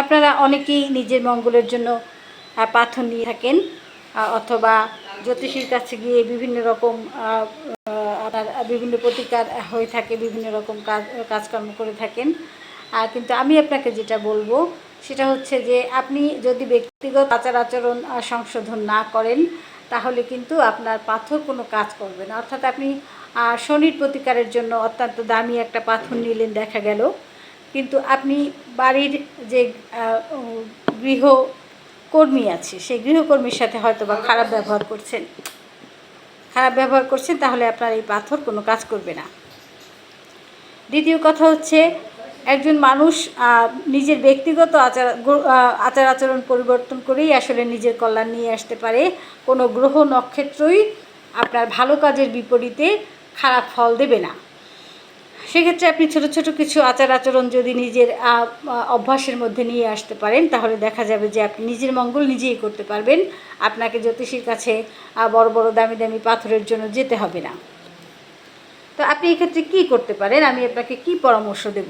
আপনারা অনেকেই নিজের মঙ্গলের জন্য পাথর নিয়ে থাকেন অথবা জ্যোতিষীর কাছে গিয়ে বিভিন্ন রকম আপনার বিভিন্ন প্রতিকার হয়ে থাকে, বিভিন্ন রকম কাজ, কাজকর্ম করে থাকেন। কিন্তু আমি আপনাকে যেটা বলব, সেটা হচ্ছে যে আপনি যদি ব্যক্তিগত আচার আচরণ সংশোধন না করেন, তাহলে কিন্তু আপনার পাথর কোনো কাজ করবে না। অর্থাৎ আপনি শনির প্রতিকারের জন্য অত্যন্ত দামি একটা পাথর নিলেন, দেখা গেল। কিন্তু আপনি বাড়ির যে আহ, উম, গৃহ কর্মী আছে সেই গৃহকর্মীর সাথে হয়তো বা খারাপ ব্যবহার করছেন। খারাপ ব্যবহার করছেন তাহলে আপনার এই পাথর কোনো কাজ করবে না। দ্বিতীয় কথা হচ্ছে একজন মানুষ নিজের ব্যক্তিগত আচার আচার আচরণ পরিবর্তন করেই আসলে নিজের কল্যাণ নিয়ে আসতে পারে। কোনো গ্রহ নক্ষত্রই আপনার ভালো কাজের বিপরীতে খারাপ ফল দেবে না। সেক্ষেত্রে আপনি ছোট ছোট কিছু আচার আচরণ যদি নিজের অভ্যাসের মধ্যে নিয়ে আসতে পারেন, তাহলে দেখা যাবে যে আপনি নিজের মঙ্গল নিজেই করতে পারবেন। আপনাকে জ্যোতিষীর কাছে বড় বড় দামি দামি পাথরের জন্য যেতে হবে না। তো আপনি এক্ষেত্রে কি করতে পারেন? আমি আপনাকে কি পরামর্শ দেব?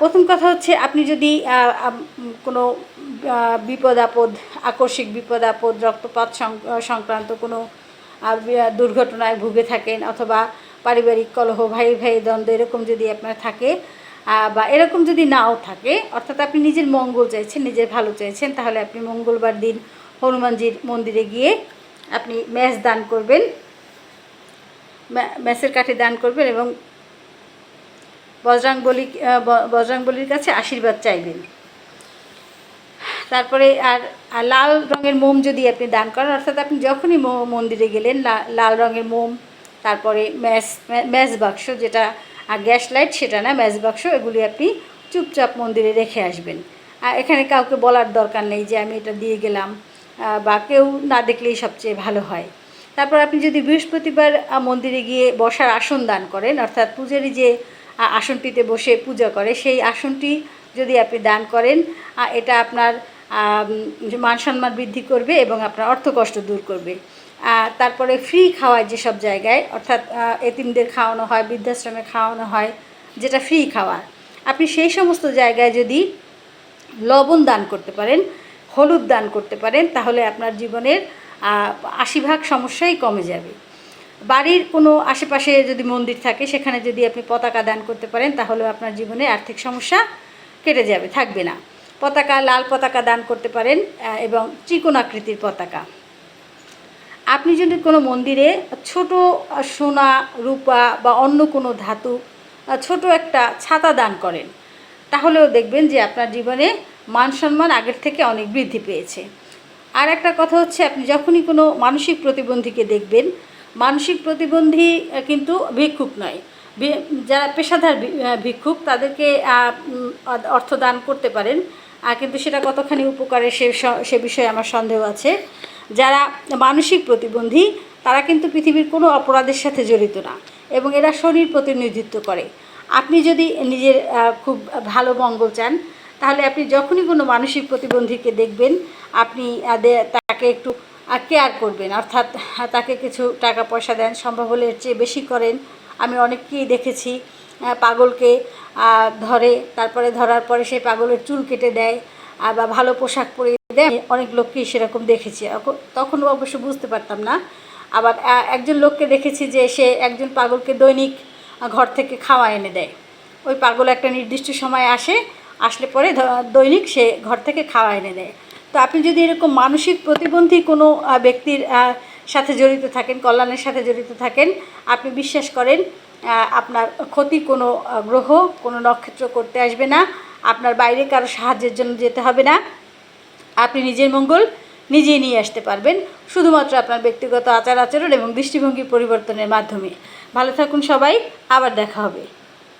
প্রথম কথা হচ্ছে আপনি যদি কোনো বিপদ আপদ, আকস্মিক বিপদ আপদ, রক্তপাত সংক্রান্ত কোনো দুর্ঘটনায় ভুগে থাকেন অথবা পারিবারিক কলহ ভাই ভাই দ্বন্দ্ব এরকম যদি আপনার থাকে বা এরকম যদি নাও থাকে অর্থাৎ আপনি নিজের মঙ্গল চাইছেন নিজের ভালো চাইছেন তাহলে আপনি মঙ্গলবার দিন হনুমানজির মন্দিরে গিয়ে আপনি ম্যাচ দান করবেন। ম্যাচের কাঠে দান করবেন এবং বজরাংবলী আহ, ব- বজরাংবলীর কাছে আশীর্বাদ চাইবেন। তারপরে আর লাল রঙের মোম যদি আপনি দান করেন অর্থাৎ আপনি যখনই মন্দিরে গেলেন লাল রঙের মোম তারপরে ম্যাচ ম্যাচ বাক্স যেটা, আর গ্যাস লাইট সেটা না ম্যাচ বাক্স, এগুলি আপনি চুপচাপ মন্দিরে রেখে আসবেন। আর এখানে কাউকে বলার দরকার নেই যে আমি এটা দিয়ে গেলাম বা কেউ না দেখলেই সবচেয়ে ভালো হয়। তারপর আপনি যদি বৃহস্পতিবার মন্দিরে গিয়ে বসার আসন দান করেন, অর্থাৎ পূজারি যে আসনটিতে বসে পূজা করে, সেই আসনটি যদি আপনি দান করেন এটা আপনার মান সম্মান বৃদ্ধি করবে এবং আপনার অর্থকষ্ট দূর করবে। তারপরে ফ্রি খাওয়ায় যেসব জায়গায়, অর্থাৎ এতিমদের খাওয়ানো হয়, বৃদ্ধাশ্রমে খাওয়ানো হয়, যেটা ফ্রি খাওয়া আপনি সেই সমস্ত জায়গায় যদি লবণ দান করতে পারেন, হলুদ দান করতে পারেন, তাহলে আপনার জীবনের আশি ভাগ সমস্যাই কমে যাবে। বাড়ির কোনো আশেপাশে যদি মন্দির থাকে, সেখানে যদি আপনি পতাকা দান করতে পারেন তাহলে আপনার জীবনে আর্থিক সমস্যা কেটে যাবে, থাকবে না। পতাকা, লাল পতাকা দান করতে পারেন এবং ত্রিকোণ আকৃতির পতাকা। আপনি যদি কোনো মন্দিরে ছোট সোনা, রূপা বা অন্য কোনো ধাতু ছোট একটা ছাতা দান করেন, তাহলেও দেখবেন যে আপনার জীবনে মান সম্মান আগের থেকে অনেক বৃদ্ধি পেয়েছে। আর একটা কথা হচ্ছে, আপনি যখনই কোনো মানসিক প্রতিবন্ধীকে দেখবেন, মানসিক প্রতিবন্ধী কিন্তু ভিক্ষুক নয়। যারা পেশাদার ভিক্ষুক, তাদেরকে অর্থ দান করতে পারেন। আর কিন্তু সেটা কতখানি উপকারে সে সে বিষয়ে আমার সন্দেহ আছে। যারা মানসিক প্রতিবন্ধী, তারা কিন্তু পৃথিবীর কোনো অপরাধের সাথে জড়িত না এবং এরা শরীর প্রতিনিধিত্ব করে। আপনি যদি নিজের খুব ভালো মঙ্গল চান, তাহলে আপনি যখনই কোনো মানসিক প্রতিবন্ধীকে দেখবেন, আপনি তাকে একটু কেয়ার করবেন। অর্থাৎ তাকে কিছু টাকা পয়সা দেন, সম্ভব হলে এর চেয়ে বেশি করেন। আমি অনেককেই দেখেছি পাগলকে ধরে, তারপরে ধরার পরে সেই পাগলের চুল কেটে দেয় বা ভালো পোশাক পরে অনেক লোককেই সেরকম দেখেছি। তখন অবশ্য বুঝতে পারতাম না। আবার একজন লোককে দেখেছি যে সে একজন পাগলকে দৈনিক ঘর থেকে খাওয়া এনে দেয়। ওই পাগল একটা নির্দিষ্ট সময় আসে, আসলে পরে দৈনিক সে ঘর থেকে খাওয়া এনে দেয়। তো আপনি যদি এরকম মানসিক প্রতিবন্ধী কোনো ব্যক্তির সাথে জড়িত থাকেন, কল্যাণের সাথে জড়িত থাকেন, আপনি বিশ্বাস করেন আপনার ক্ষতি কোনো গ্রহ, কোনো নক্ষত্র করতে আসবে না। আপনার বাইরে কারও সাহায্যের জন্য যেতে হবে না। আপনি নিজের মঙ্গল নিজেই নিয়ে আসতে পারবেন, শুধুমাত্র আপনার ব্যক্তিগত আচার আচরণ এবং দৃষ্টিভঙ্গি পরিবর্তনের মাধ্যমে। ভালো থাকুন সবাই, আবার দেখা হবে।